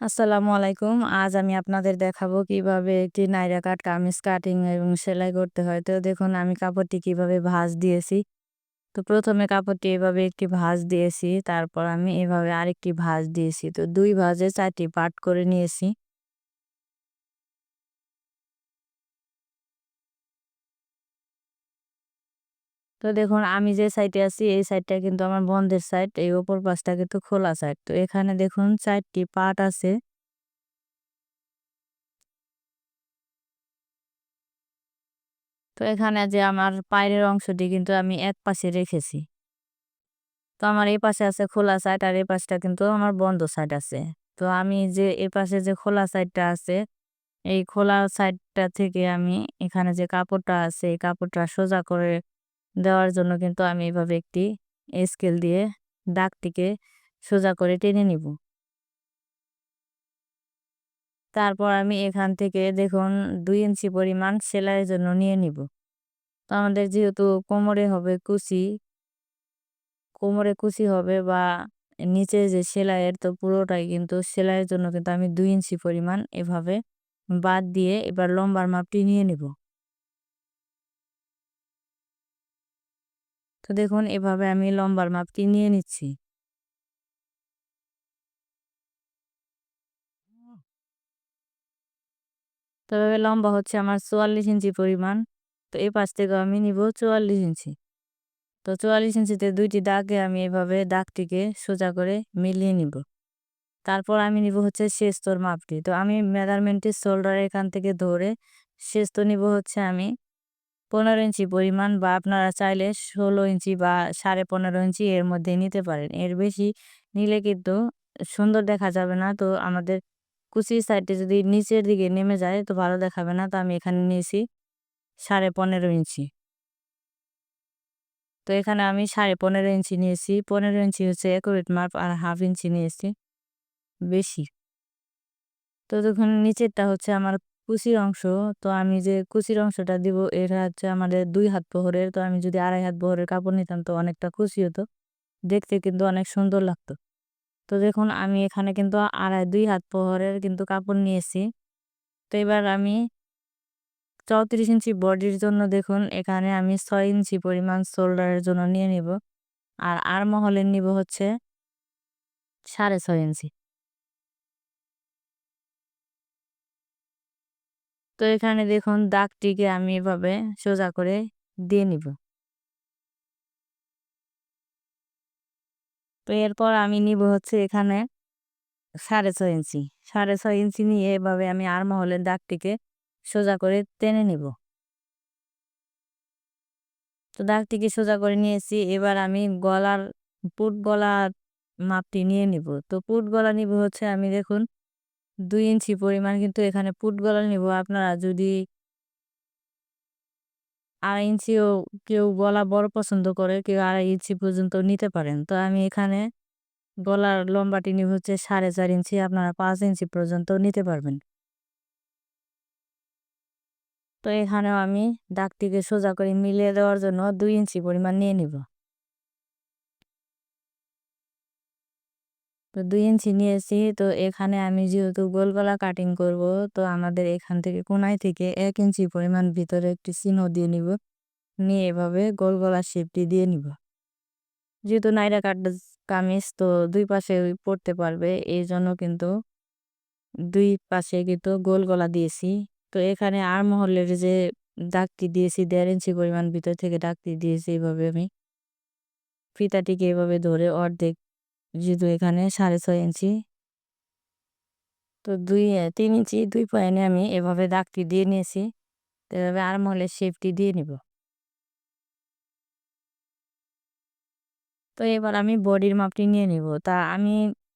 আসসালামু আলাইকুম। আজ আমি আপনাদের দেখাবো কীভাবে একটি নাইরা কাট কামিজ কাটিং এবং সেলাই করতে হয়। তো দেখুন, আমি কাপড়টি কীভাবে ভাঁজ দিয়েছি। তো প্রথমে কাপড়টি এভাবে একটি ভাঁজ দিয়েছি, তারপর আমি এভাবে আরেকটি ভাঁজ দিয়েছি। তো দুই ভাঁজে চারটি পাট করে নিয়েছি। তো দেখুন, আমি যে সাইডে আছি, এই সাইডটা কিন্তু আমার বন্ধের সাইড এই ওপর পাশটা কিন্তু খোলা সাইড তো এখানে দেখুন, চারটি পাট আছে। তো এখানে যে আমার পায়ের অংশটি কিন্তু আমি এক পাশে রেখেছি। তো আমার এই পাশে আছে খোলা সাইড আর এই পাশটা কিন্তু আমার বন্ধ সাইড আছে। তো আমি যে এই পাশে যে খোলা সাইডটা আছে, এই খোলা সাইডটা থেকে আমি এখানে যে কাপড়টা আছে, এই কাপড়টা সোজা করে দেওয়ার জন্য কিন্তু আমি এভাবে একটি স্কেল দিয়ে দাগটিকে সোজা করে টেনে নিব। তারপর আমি এখান থেকে দেখুন দুই ইঞ্চি পরিমাণ সেলাইয়ের জন্য নিয়ে নিব। তো আমাদের যেহেতু কোমরে হবে কুচি, কোমরে কুচি হবে বা নিচে যে সেলাইয়ের, তো পুরোটাই কিন্তু সেলাইয়ের জন্য কিন্তু আমি দুই ইঞ্চি পরিমাণ এভাবে বাদ দিয়ে এবার লম্বার মাপটি নিয়ে নিব। তো দেখুন, এভাবে আমি লম্বার মাপটি নিয়ে নিচ্ছি। তো এভাবে লম্বা হচ্ছে আমার চুয়াল্লিশ ইঞ্চি পরিমাণ। তো এই পাশ থেকে আমি নিব চুয়াল্লিশ ইঞ্চি। তো চুয়াল্লিশ ইঞ্চিতে দুইটি দাগে আমি এভাবে দাগটিকে সোজা করে মিলিয়ে নিব। তারপর আমি নিব হচ্ছে শেস্তর মাপটি। তো আমি মেজারমেন্টের শোল্ডার এখান থেকে ধরে শেস্ত নিব হচ্ছে আমি পনেরো ইঞ্চি পরিমাণ বা আপনারা চাইলে ষোলো ইঞ্চি বা সাড়ে পনেরো ইঞ্চি এর মধ্যে নিতে পারেন। এর বেশি নিলে কিন্তু সুন্দর দেখা যাবে না। তো আমাদের কুচির সাইডে যদি নিচের দিকে নেমে যায় তো ভালো দেখাবে না। তো আমি এখানে নিয়েছি সাড়ে পনেরো ইঞ্চি। তো এখানে আমি সাড়ে পনেরো ইঞ্চি নিয়েছি। পনেরো ইঞ্চি হচ্ছে একুরেট মাপ আর হাফ ইঞ্চি নিয়েছি। বেশি। তো দেখুন নিচেরটা হচ্ছে আমার কুচির অংশ। তো আমি যে কুচির অংশটা দিব, এটা হচ্ছে আমাদের দুই হাত বহরের তো আমি যদি আড়াই হাত বহরের কাপড় নিতাম, তো অনেকটা কুচি হতো। দেখতে কিন্তু অনেক সুন্দর লাগতো। তো দেখুন, আমি এখানে কিন্তু আড়াই, দুই হাত বহরের কিন্তু কাপড় নিয়েছি। তো এবার আমি চৌত্রিশ ইঞ্চি বডির জন্য দেখুন, এখানে আমি ছয় ইঞ্চি পরিমাণ শোল্ডারের জন্য নিয়ে নিব। আর আর মহলের নিব হচ্ছে সাড়ে ছয় ইঞ্চি। তো এখানে দেখুন, দাগটিকে আমি এভাবে সোজা করে দিয়ে নিব। তো এরপর আমি নিব হচ্ছে এখানে সাড়ে ছয় ইঞ্চি। সাড়ে ছয় ইঞ্চি নিয়ে এভাবে আমি আর মহলের দাগটিকে সোজা করে টেনে নিব। তো দাগটিকে সোজা করে নিয়েছি। এবার আমি গলার, পুট গলার মাপটি নিয়ে নিব। তো পুট গলা নিব হচ্ছে আমি দেখুন দুই ইঞ্চি পরিমাণ কিন্তু এখানে পুট গলা নিব। আপনারা যদি আড়াই ইঞ্চিও কেউ গলা বড় পছন্দ করে, কেউ আড়াই ইঞ্চি পর্যন্ত নিতে পারেন। তো আমি এখানে গলার লম্বাটি নিব হচ্ছে সাড়ে চার ইঞ্চি, আপনারা পাঁচ ইঞ্চি পর্যন্ত নিতে পারবেন। তো এখানেও আমি দাগটিকে সোজা করে মিলিয়ে দেওয়ার জন্য দুই ইঞ্চি পরিমাণ নিয়ে নিব। তো দুই ইঞ্চি নিয়েছি। তো এখানে আমি যেহেতু গোল গলা কাটিং করব, তো আমাদের এখান থেকে কোনায় থেকে এক ইঞ্চি পরিমাণ ভিতরে একটি চিহ্ন দিয়ে নিব। নিয়ে এভাবে গোল গলা শেপটি দিয়ে নিব। যেহেতু নাইরা কাট কামিজ, তো দুই পাশে পড়তে পারবে। এই জন্য কিন্তু দুই পাশে কিন্তু গোল গলা দিয়েছি। তো এখানে আর মহলের যে দাগটি দিয়েছি, দেড় ইঞ্চি পরিমাণ ভিতর থেকে দাগটি দিয়েছি এইভাবে আমি। ফিতাটিকে এভাবে ধরে অর্ধেক যেহেতু এখানে সাড়ে ছয় ইঞ্চি। তো দুই, তিন ইঞ্চি দুই পয়েন্টে আমি এভাবে দাগটি দিয়ে নিয়েছি। এভাবে আর মহলের শেপটি দিয়ে নিব। তো এবার আমি বডির মাপটি নিয়ে নিব। তা আমি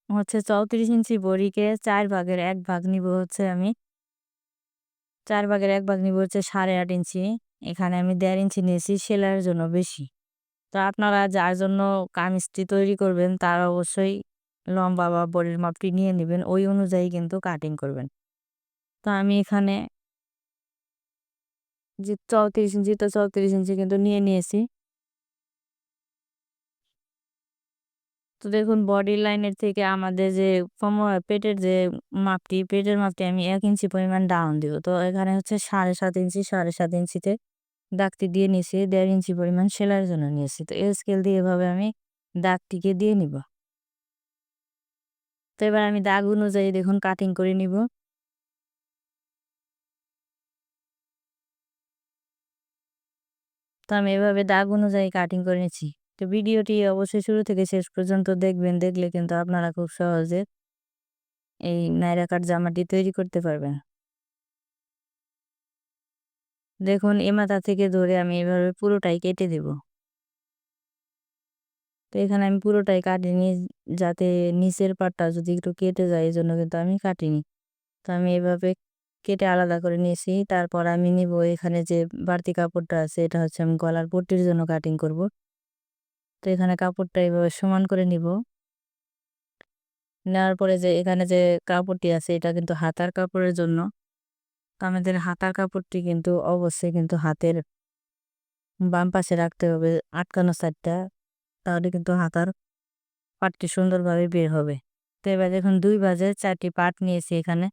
হচ্ছে চৌত্রিশ ইঞ্চি বডিকে চার ভাগের এক ভাগ নিব হচ্ছে আমি। চার ভাগের এক ভাগ নিব হচ্ছে সাড়ে আট ইঞ্চি। এখানে আমি দেড় ইঞ্চি নিয়েছি, সেলাইয়ের জন্য বেশি। তো আপনারা যার জন্য কামিজটি তৈরি করবেন, তার অবশ্যই লম্বা বা বডির মাপটি নিয়ে নেবেন, ওই অনুযায়ী কিন্তু কাটিং করবেন। তো আমি এখানে যে চৌত্রিশ ইঞ্চি, তো চৌত্রিশ ইঞ্চি কিন্তু নিয়ে নিয়েছি। তো দেখুন, বডি লাইনের থেকে আমাদের যে কোমর পেটের যে মাপটি, পেটের মাপটি আমি এক ইঞ্চি পরিমাণ ডাউন দিব। তো এখানে হচ্ছে সাড়ে সাত ইঞ্চি, সাড়ে সাত ইঞ্চিতে দাগটি দিয়ে নিয়েছি, দেড় ইঞ্চি পরিমাণ সেলাইয়ের জন্য নিয়েছি। তো এই স্কেল দিয়ে এভাবে আমি দাগটিকে দিয়ে নিব। তো এবার আমি দাগ অনুযায়ী দেখুন কাটিং করে নিব। তো আমি এভাবে দাগ অনুযায়ী কাটিং করে নিচ্ছি। তো ভিডিওটি অবশ্যই শুরু থেকে শেষ পর্যন্ত দেখবেন, দেখলে কিন্তু আপনারা খুব সহজে এই নাইরা কাট জামাটি তৈরি করতে পারবেন। দেখুন এ মাথা থেকে ধরে আমি এভাবে পুরোটাই কেটে দেব। তো এখানে আমি পুরোটাই কাটিনি, যাতে নিচের পাটটা যদি একটু কেটে যায়, এই জন্য কিন্তু আমি কাটিনি। তো আমি এভাবে কেটে আলাদা করে নিয়েছি। তারপর আমি নিব এখানে যে বাড়তি কাপড়টা আছে, এটা হচ্ছে আমি গলার পট্টির জন্য কাটিং করব। তো এখানে কাপড়টা এভাবে সমান করে নিব। নেওয়ার পরে যে এখানে যে কাপড়টি আছে, এটা কিন্তু হাতার কাপড়ের জন্য। আমাদের হাতার কাপড়টি কিন্তু অবশ্যই কিন্তু হাতের বাম পাশে রাখতে হবে, আটকানো সাইডটা। তাহলে কিন্তু হাতার পাটটি সুন্দরভাবে বের হবে। তো এবার দেখুন, দুই বাজে চারটি পাট নিয়েছি এখানে।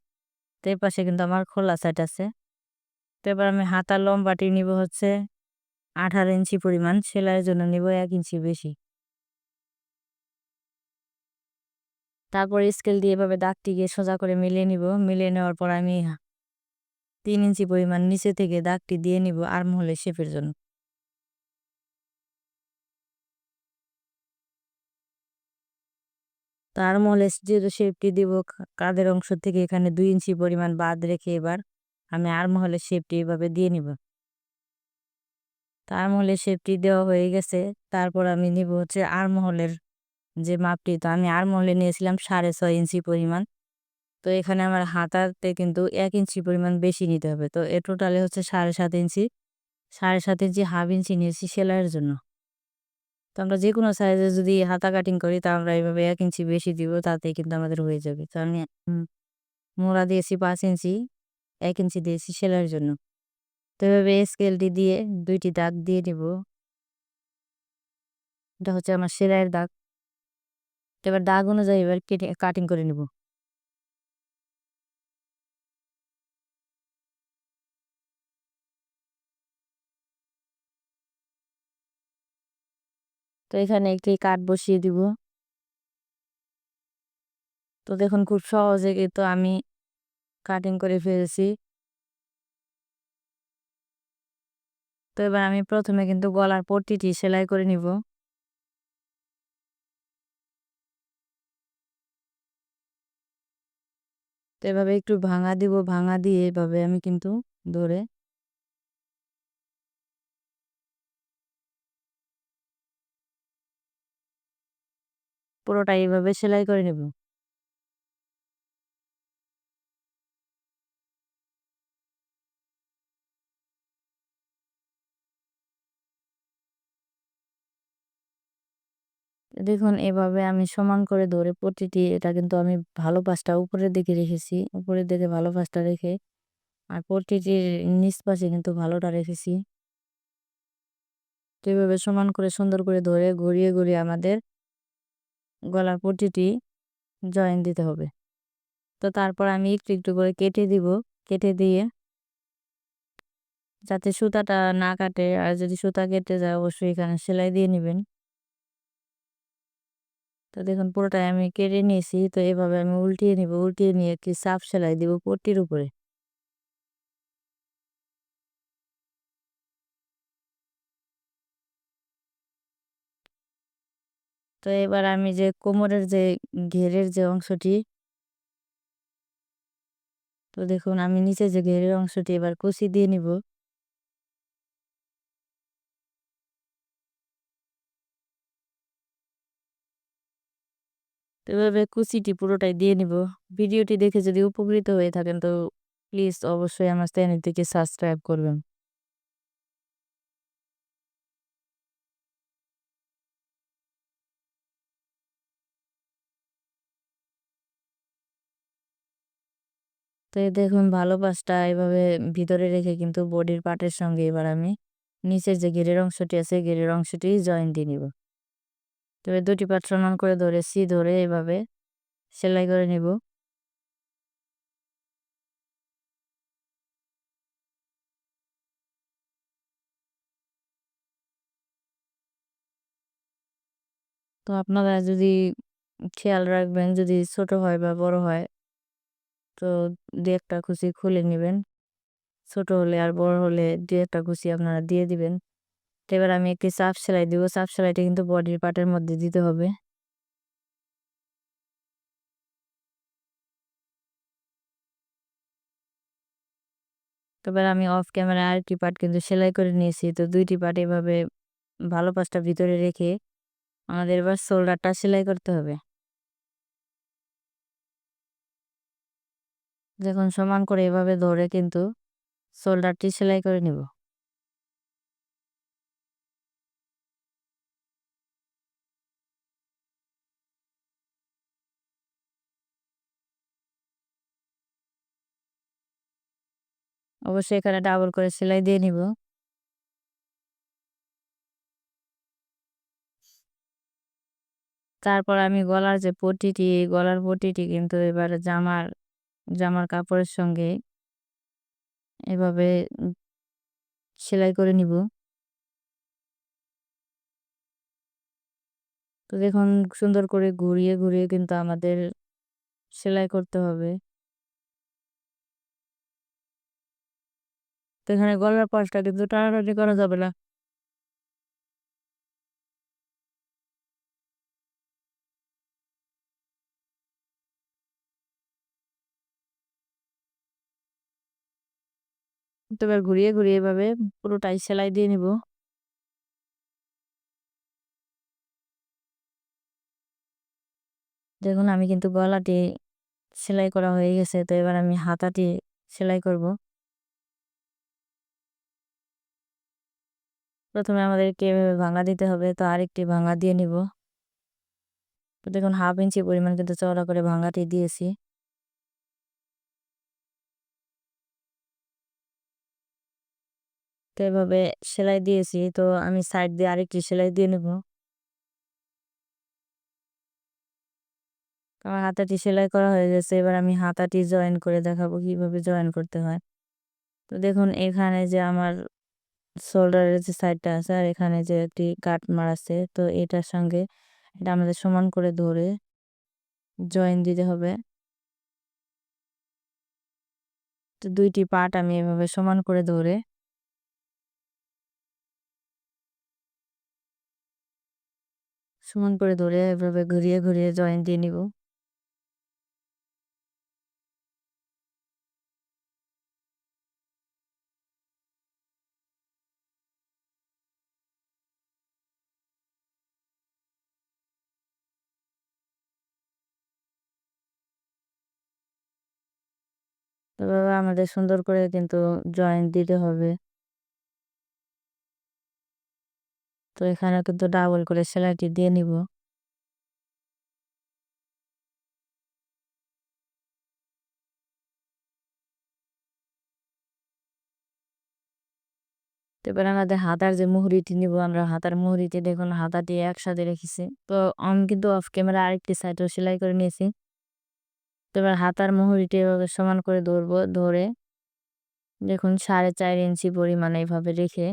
তো পাশে কিন্তু আমার খোলা সাইড আছে। তো এবার আমি হাতার লম্বাটি নিব হচ্ছে আঠারো ইঞ্চি পরিমাণ, সেলাইয়ের জন্য নিব এক ইঞ্চি বেশি। তারপর স্কেল দিয়ে এভাবে দাগটিকে সোজা করে মিলিয়ে নিব। মিলিয়ে নেওয়ার পর আমি তিন ইঞ্চি পরিমাণ নিচে থেকে দাগটি দিয়ে নিব আর্মহোলের শেপের জন্য। তার মহলে যেহেতু শেপটি দিব কাদের অংশ থেকে এখানে দুই ইঞ্চি পরিমাণ বাদ রেখে এবার আমি আর্মহলের শেপটি এভাবে দিয়ে নিব। তার মহলে শেপটি দেওয়া হয়ে গেছে, তারপর আমি নিব হচ্ছে আর্মহলের যে মাপটি। তো আমি আর্মহলে নিয়েছিলাম সাড়ে ছয় ইঞ্চি পরিমাণ। তো এখানে আমার হাতাতে কিন্তু এক ইঞ্চি পরিমাণ বেশি নিতে হবে। তো এ টোটালে হচ্ছে সাড়ে সাত ইঞ্চি, সাড়ে সাত ইঞ্চি, হাফ ইঞ্চি নিয়েছি সেলাইয়ের জন্য। তো আমরা যে কোনো সাইজে যদি হাতা কাটিং করি, তা আমরা এইভাবে এক ইঞ্চি বেশি দিব, তাতেই কিন্তু আমাদের হয়ে যাবে। তো আমি মোড়া দিয়েছি পাঁচ ইঞ্চি, এক ইঞ্চি দিয়েছি সেলাইয়ের জন্য। তো এভাবে স্কেলটি দিয়ে দুইটি দাগ দিয়ে নিব। এটা হচ্ছে আমার সেলাইয়ের দাগ। এবার দাগ অনুযায়ী এবার কেটে কাটিং করে নিব। তো এখানে একটি কাঠ বসিয়ে দিব। তো দেখুন খুব সহজে কিন্তু আমি কাটিং করে ফেলেছি। তো এবার আমি প্রথমে কিন্তু গলার পট্টিটি সেলাই করে নিব। তো এভাবে একটু ভাঙা দিব, ভাঙা দিয়ে এভাবে আমি কিন্তু ধরে পুরোটা এইভাবে সেলাই করে নেব? দেখুন, এভাবে আমি সমান করে ধরে প্রতিটি, এটা কিন্তু আমি ভালো পাশটা উপরের দিকে রেখেছি। উপরের দিকে ভালো পাশটা রেখে আর প্রতিটির নিচ পাশে কিন্তু ভালোটা রেখেছি। তো এভাবে সমান করে সুন্দর করে ধরে ঘুরিয়ে ঘুরিয়ে আমাদের গলার পট্টিটি জয়েন দিতে হবে। তো তারপর আমি একটু একটু করে কেটে দিব। কেটে দিয়ে যাতে সুতাটা না কাটে, আর যদি সুতা কেটে যায়, অবশ্যই এখানে সেলাই দিয়ে নেবেন। তো দেখুন, পুরোটাই আমি কেটে নিয়েছি। তো এভাবে আমি উল্টিয়ে নিব, উল্টিয়ে নিয়ে একটি সাফ সেলাই দিব পট্টির উপরে। তো এবার আমি যে কোমরের যে ঘেরের যে অংশটি তো দেখুন, আমি নিচে যে ঘেরের অংশটি এবার কুচি দিয়ে নিব। এভাবে কুচিটি পুরোটাই দিয়ে নিব। ভিডিওটি দেখে যদি উপকৃত হয়ে থাকেন তো প্লিজ অবশ্যই আমার চ্যানেলটিকে সাবস্ক্রাইব করবেন। তো এই দেখুন ভালো পাশটা এভাবে ভিতরে রেখে কিন্তু বডির পার্টের সঙ্গে এবার আমি নিচের যে গেরের অংশটি আছে গেরের অংশটি জয়েন দিয়ে নিব। তবে দুটি পাট সমান করে ধরে সি ধরে এভাবে সেলাই করে নিব। তো আপনারা যদি খেয়াল রাখবেন, যদি ছোট হয় বা বড় হয় তো দু একটা কুচি খুলে নেবেন। ছোট হলে আর বড় হলে দু একটা কুচি আপনারা দিয়ে দিবেন। তো এবার আমি একটি চাপ সেলাই দিব। চাপ সেলাইটা কিন্তু বডির পার্টের মধ্যে দিতে হবে। এবার আমি অফ ক্যামেরা আরেকটি পার্ট কিন্তু সেলাই করে নিয়েছি। তো দুইটি পার্ট এভাবে ভালো পাশটা ভিতরে রেখে আমাদের এবার শোল্ডারটা সেলাই করতে হবে। দেখুন সমান করে এভাবে ধরে কিন্তু শোল্ডারটি সেলাই করে নিব। অবশ্যই এখানে ডাবল করে সেলাই দিয়ে নিব। তারপর আমি গলার যে পটিটি গলার পটিটি কিন্তু এবার জামার জামার কাপড়ের সঙ্গে এভাবে সেলাই করে নিব। তো দেখুন, সুন্দর করে ঘুরিয়ে ঘুরিয়ে কিন্তু আমাদের সেলাই করতে হবে। তো এখানে গলার পাশটা কিন্তু টানাটানি করা যাবে না। তো এবার ঘুরিয়ে ঘুরিয়ে এভাবে পুরোটাই সেলাই দিয়ে নিব। দেখুন, আমি কিন্তু গলাটি সেলাই করা হয়ে গেছে, তো এবার আমি হাতাটি সেলাই করব। প্রথমে আমাদেরকে এভাবে ভাঙা দিতে হবে, তো আরেকটি ভাঙা দিয়ে নিব। দেখুন, হাফ ইঞ্চি পরিমাণ কিন্তু চওড়া করে ভাঙাটি দিয়েছি। তো এভাবে সেলাই দিয়েছি। তো আমি সাইড দিয়ে আরেকটি সেলাই দিয়ে নেব। আমার হাতাটি সেলাই করা হয়ে গেছে। এবার আমি হাতাটি জয়েন করে দেখাবো কীভাবে জয়েন করতে হয়। তো দেখুন, এখানে যে আমার শোল্ডারের যে সাইডটা আছে আর এখানে যে একটি কাট আছে, তো এটার সঙ্গে এটা আমাদের সমান করে ধরে জয়েন দিতে হবে। তো দুইটি পার্ট আমি এভাবে সমান করে ধরে সমান করে ধরে এভাবে ঘুরিয়ে ঘুরিয়ে জয়েন দিয়ে নিব। তো আমাদের সুন্দর করে কিন্তু জয়েন্ট দিতে হবে। তো এখানে কিন্তু ডাবল করে সেলাইটি দিয়ে নিব। এবার আমাদের হাতার যে মুহুরিটি নিব, আমরা হাতার মুহুরিটি দেখুন হাতাটি একসাথে রেখেছি। তো আমি কিন্তু অফ ক্যামেরা আরেকটি সাইডও সেলাই করে নিয়েছি। তো এবার হাতার মুহুরিটি এভাবে সমান করে ধরবো, ধরে দেখুন সাড়ে চার ইঞ্চি পরিমাণ এইভাবে রেখে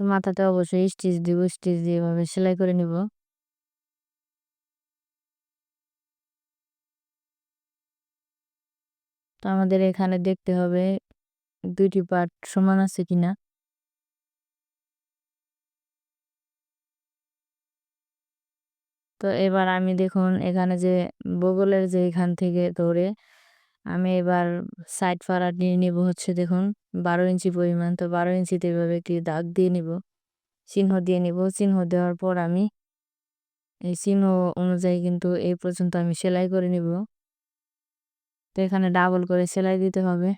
তো মাথাতে অবশ্যই স্টিচ দিব, স্টিচ দিয়ে এভাবে সেলাই করে নিব। তো আমাদের এখানে দেখতে হবে দুইটি পার্ট সমান আছে কিনা। তো এবার আমি দেখুন এখানে যে বগলের যে এখান থেকে ধরে আমি এবার সাইড ফাড়া নিয়ে নিব হচ্ছে দেখুন, বারো ইঞ্চি পরিমাণ। তো বারো ইঞ্চিতে এভাবে একটি দাগ দিয়ে নিব, চিহ্ন দিয়ে নিব। চিহ্ন দেওয়ার পর আমি এই চিহ্ন অনুযায়ী কিন্তু এই পর্যন্ত আমি সেলাই করে নিব। তো এখানে ডাবল করে সেলাই দিতে হবে।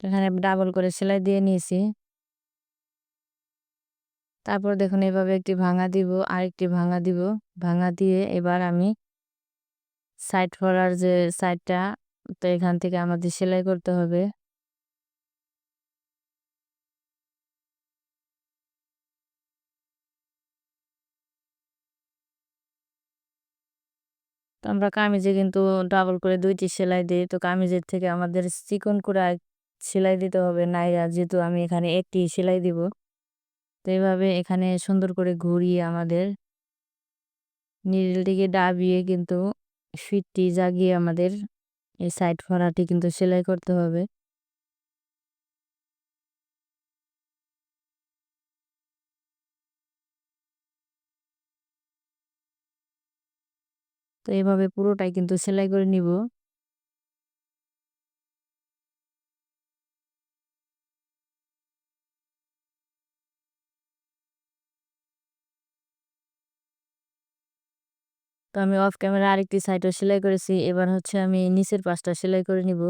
এখানে ডাবল করে সেলাই দিয়ে নিয়েছি। তারপর দেখুন এভাবে একটি ভাঙা দিব আর একটি ভাঙা দিব। ভাঙা দিয়ে এবার আমি সাইড ফরার যে সাইডটা তো এখান থেকে আমাদের সেলাই করতে হবে। তো আমরা কামিজে কিন্তু ডাবল করে দুইটি সেলাই দিই। তো কামিজের থেকে আমাদের চিকন করে সেলাই দিতে হবে, নাইরা। যেহেতু আমি এখানে একটি সেলাই দিব। তো এইভাবে এখানে সুন্দর করে ঘুরিয়ে আমাদের নিডল দিকে ডাবিয়ে কিন্তু ফিটটি জাগিয়ে আমাদের এই সাইড ফরাটি কিন্তু সেলাই করতে হবে। তো এভাবে পুরোটাই কিন্তু সেলাই করে নিব। তো আমি অফ ক্যামেরা আরেকটি সাইডও সেলাই করেছি। এবার হচ্ছে আমি নিচের পাশটা সেলাই করে নিব।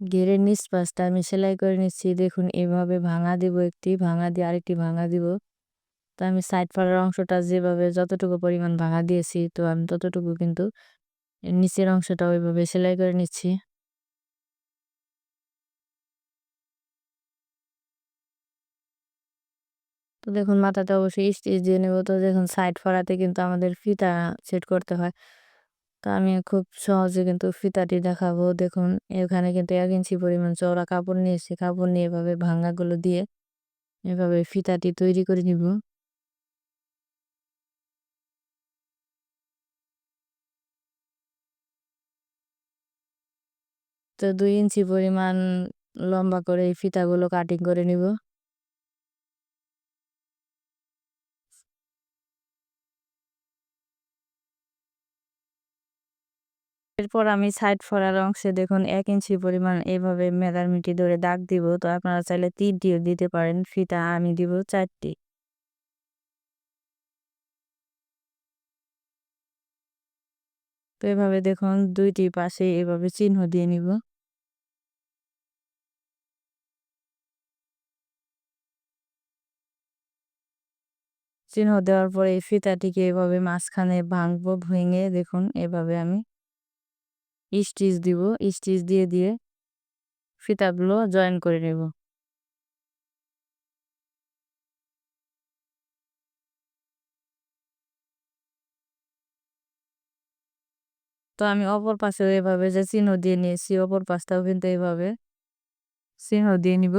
ঘেরের নিচ পাশটা আমি সেলাই করে নিচ্ছি। দেখুন, এভাবে ভাঙা দিব একটি, ভাঙা দিয়ে আরেকটি ভাঙা দিব। তো আমি সাইড ফাড়ার অংশটা যেভাবে যতটুকু পরিমাণ ভাঙা দিয়েছি, তো আমি ততটুকু কিন্তু নিচের অংশটা ওইভাবে সেলাই করে নিচ্ছি। তো দেখুন মাথাতে অবশ্যই স্টিচ দিয়ে নেব। তো দেখুন সাইড ফরাতে কিন্তু আমাদের ফিতা সেট করতে হয়। তো আমি খুব সহজে কিন্তু ফিতাটি দেখাবো। দেখুন এখানে কিন্তু এক ইঞ্চি পরিমাণ চওড়া কাপড় নিয়েছি কাপড় নিয়ে এভাবে ভাঙ্গাগুলো দিয়ে এভাবে ফিতাটি তৈরি করে নিব। তো দুই ইঞ্চি পরিমাণ লম্বা করে এই ফিতাগুলো কাটিং করে নিব। এরপর আমি সাইড ফরার অংশে দেখুন এক ইঞ্চি পরিমাণ এভাবে এইভাবে মিটি ধরে দাগ দিব। তো আপনারা চাইলে তিনটিও দিতে পারেন, ফিতা আমি দিব চারটি। তো এভাবে দেখুন দুইটি পাশে এভাবে চিহ্ন দিয়ে নিব। চিহ্ন দেওয়ার পরে এই ফিতাটিকে এভাবে মাঝখানে ভাঙবো, ভেঙে দেখুন এভাবে আমি স্টিচ দিব স্টিচ দিয়ে দিয়ে ফিতাগুলো জয়েন করে নেব। তো আমি অপর পাশে এভাবে যে চিহ্ন দিয়ে নিয়েছি, অপর পাশটাও কিন্তু এইভাবে চিহ্ন দিয়ে নিব।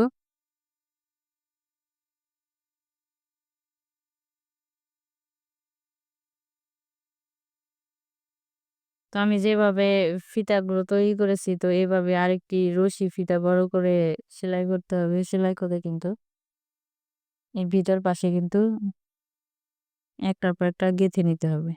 তো আমি যেভাবে ফিতা গুলো তৈরি করেছি, তো এইভাবে আরেকটি রশি ফিতা বড় করে সেলাই করতে হবে, সেলাই করে কিন্তু এই ভিতর পাশে কিন্তু একটার পর একটা গেঁথে নিতে হবে।